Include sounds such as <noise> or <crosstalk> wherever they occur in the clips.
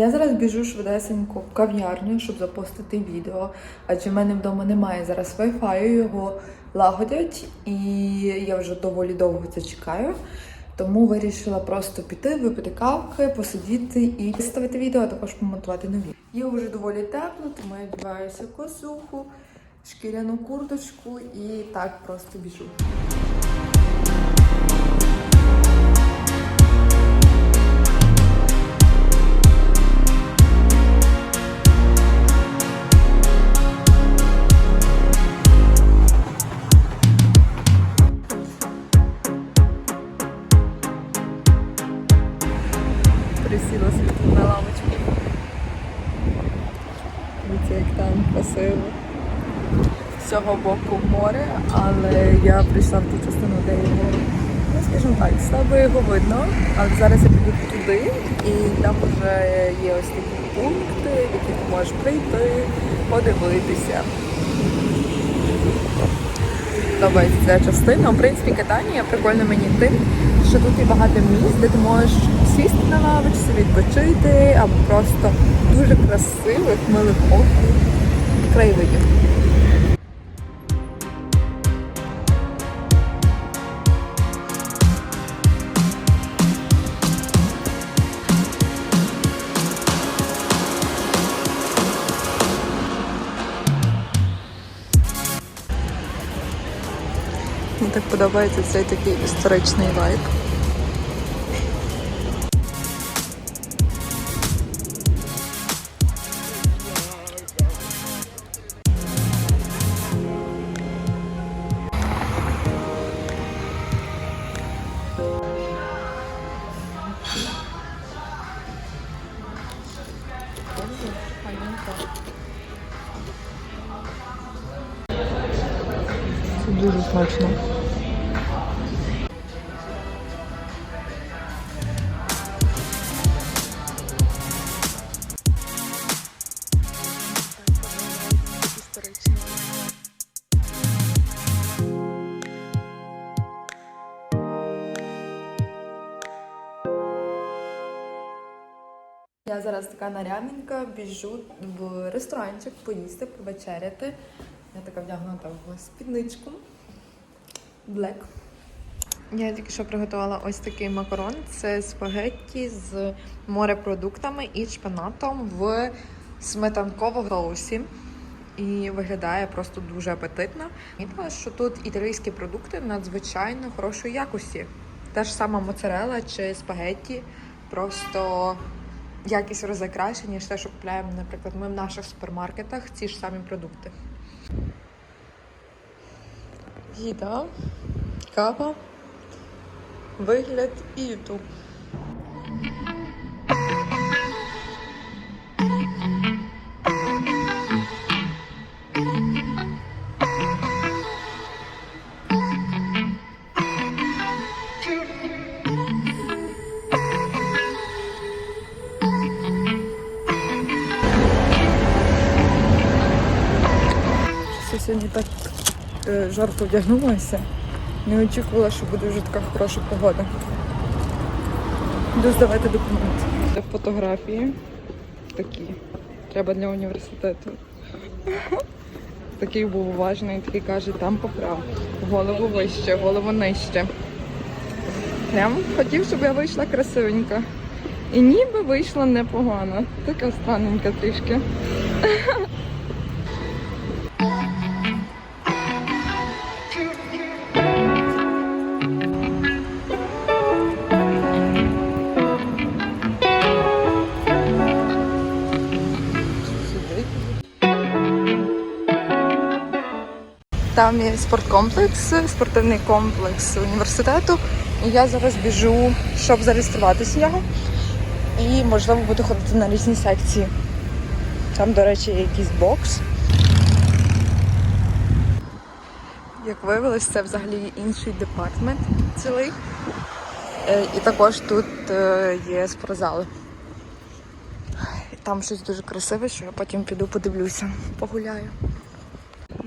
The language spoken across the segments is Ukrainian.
Я зараз біжу швидесенько в кав'ярню, щоб запостити відео, адже в мене вдома немає зараз Wi-Fi, його лагодять, і я вже доволі довго це чекаю. Тому вирішила просто піти, випити кавки, посидіти і виставити відео, а також помонтувати нові. Є вже доволі тепло, тому я вдіваюся косуху, шкіряну курточку і так просто біжу. Присіла собі на лавочку. Дивіться, як там красиво. З цього боку море, але я прийшла в ту частину, де його, ну скажімо так, слабо його видно. Але зараз я піду туди і там вже є ось такі пункти, в які ти можеш прийти, подивитися. Подобається ця частина. В принципі, катання прикольно мені тим, що тут є багато місць, де ти можеш сісти на лавочці, відпочити, або просто дуже красивих, милих оку краєвидів. Мені так подобається цей такий історичний вайб. Дуже смачно. Я зараз така нарядненька, біжу в ресторанчик поїсти, повечеряти. Я така вдягнута в спідничку. Black. Я тільки що приготувала ось такий макарон. Це спагетті з морепродуктами і шпинатом в сметанковому соусі. І виглядає просто дуже апетитно. Мітила, що тут італійські продукти надзвичайно хорошої якості. Та ж сама моцарела чи спагетті, просто якість рази краще, ніж те, що купляємо, наприклад, ми в наших супермаркетах ці ж самі продукти. Їда, кава, вигляд і ютуб. Сьогодні так жарко вдягнулася. Не очікувала, що буде вже така хороша погода. Йду здавати документи. Це фотографії такі. Треба для університету. <laughs> Такий був уважний, такий каже, там поправ. Голову вище, голову нижче. Прям хотів, щоб я вийшла красивенька. І ніби вийшла непогано. Така странненька трішки. <laughs> Там є спорткомплекс, спортивний комплекс університету. І я зараз біжу, щоб зареєструватися в. І, можливо, буду ходити на різні секції. Там, до речі, є якийсь бокс. Як виявилось, це взагалі інший департмент цілий. Е, І також тут е, є спортзали. Там щось дуже красиве, що я потім піду подивлюся, погуляю.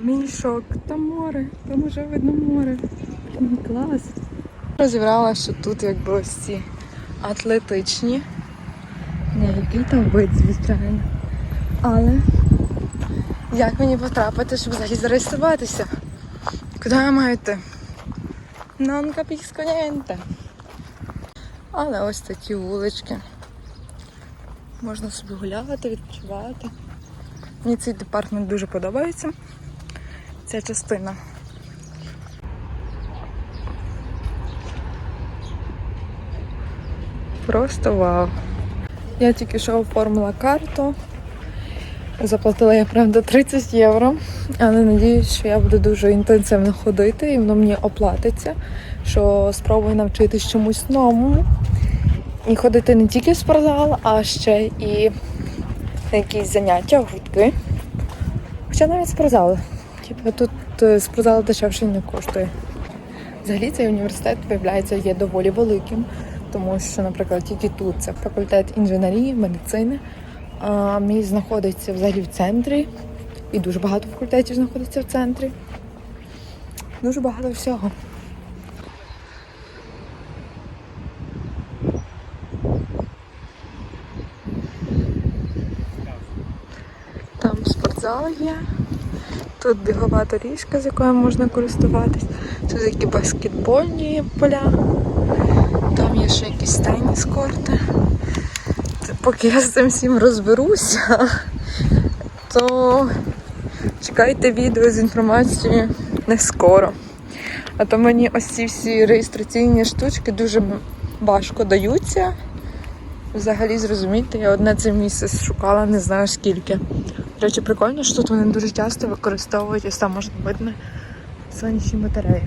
Мій шок, там море, там уже видно море. Клас. Розібрала, що тут якби ось ці атлетичні. Не який там вид, звичайно. Але як мені потрапити, щоб взагалі зареєструватися? Куди я маю йти? Non capisco niente. Але ось такі вулички. Можна собі гуляти, відпочивати. Мені цей департмент дуже подобається. Ця частина. Просто вау. Я тільки що оформила карту. Заплатила я правда 30 євро, але надіюсь, що я буду дуже інтенсивно ходити і воно мені оплатиться, що спробую навчитись чомусь новому. І ходити не тільки в спортзал, а ще і на якісь заняття, гуртки. Хоча навіть спортзал. Типу тут е, спортзал дешевше не коштує. Взагалі цей університет, виявляється, є доволі великим, тому що, наприклад, тільки тут це факультет інженерії, медицини. А мій знаходиться взагалі в центрі. І дуже багато факультетів знаходиться в центрі. Дуже багато всього. Там спортзал є. Тут бігова доріжка, з якою можна користуватись. Тут такі баскетбольні поля. Там є ще якісь теніс корти. Поки я з цим всім розберуся, то чекайте відео з інформацією не скоро. А то мені ось ці всі реєстраційні штучки дуже важко даються. Взагалі зрозуміти, я одне це місце шукала, не знаю скільки. Речі, прикольно, що тут вони дуже часто використовують, ось там можна видно сонячні батареї.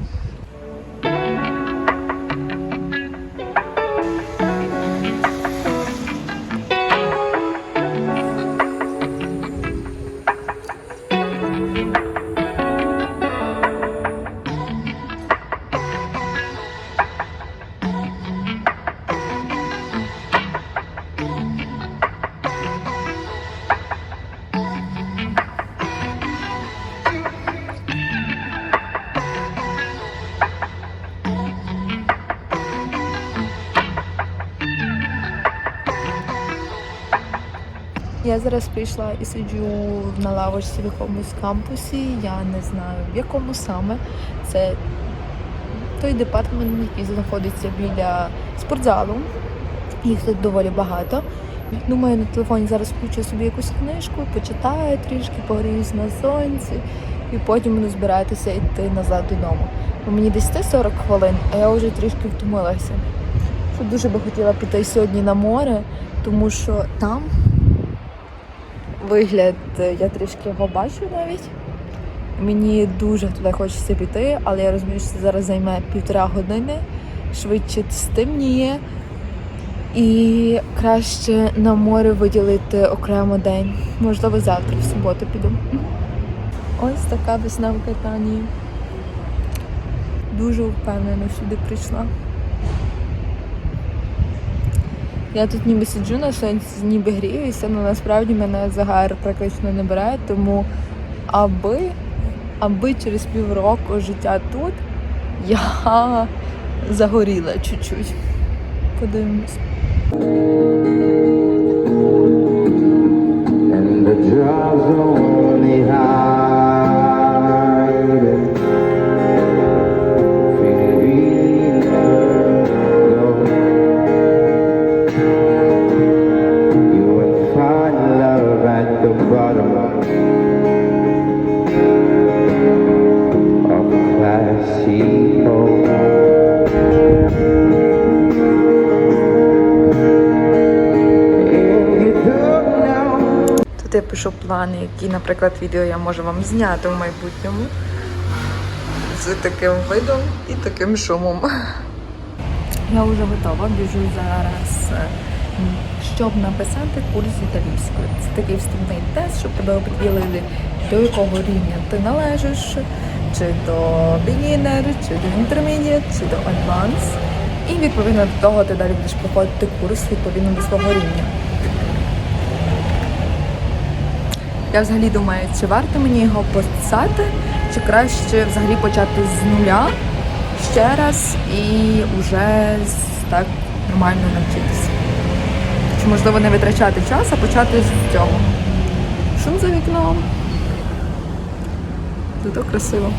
Я зараз прийшла і сиджу на лавочці в якомусь кампусі. Я не знаю в якому саме. Це той департамент, який знаходиться біля спортзалу. Їх тут доволі багато. Думаю, на телефоні зараз включу собі якусь книжку, почитаю трішки, погріюсь на сонці, і потім буду збиратися йти назад додому. Бо мені десь те 40 хвилин, а я вже трішки втомилася. Що дуже би хотіла піти сьогодні на море, тому що там вигляд, е, я трішки його бачу навіть. Мені дуже туди хочеться піти, але я розумію, що це зараз займе півтора години, швидше стемніє. І краще на море виділити окремо день. Можливо, завтра, в суботу піду. Ось така весна в Катанії. Дуже впевнено сюди прийшла. Я тут ніби сиджу на сонці, ніби гріюся, але насправді мене загар практично не бере, тому аби, аби через півроку життя тут я загоріла чуть-чуть. Подивимось. Я пишу плани, які, наприклад, відео я можу вам зняти в майбутньому з таким видом і таким шумом. Я вже готова, біжу зараз, е, щоб написати курс італійської. Це такий вступний тест, щоб тебе оприділили, до якого рівня ти належиш, чи до beginner, чи до intermediate, чи до advanced. І відповідно до того ти далі будеш проходити курс відповідно до свого рівня. Я взагалі думаю, чи варто мені його писати, чи краще взагалі почати з нуля ще раз і вже так нормально навчитися. Чи можливо не витрачати час, а почати з цього. Шум за вікном. Зато красиво.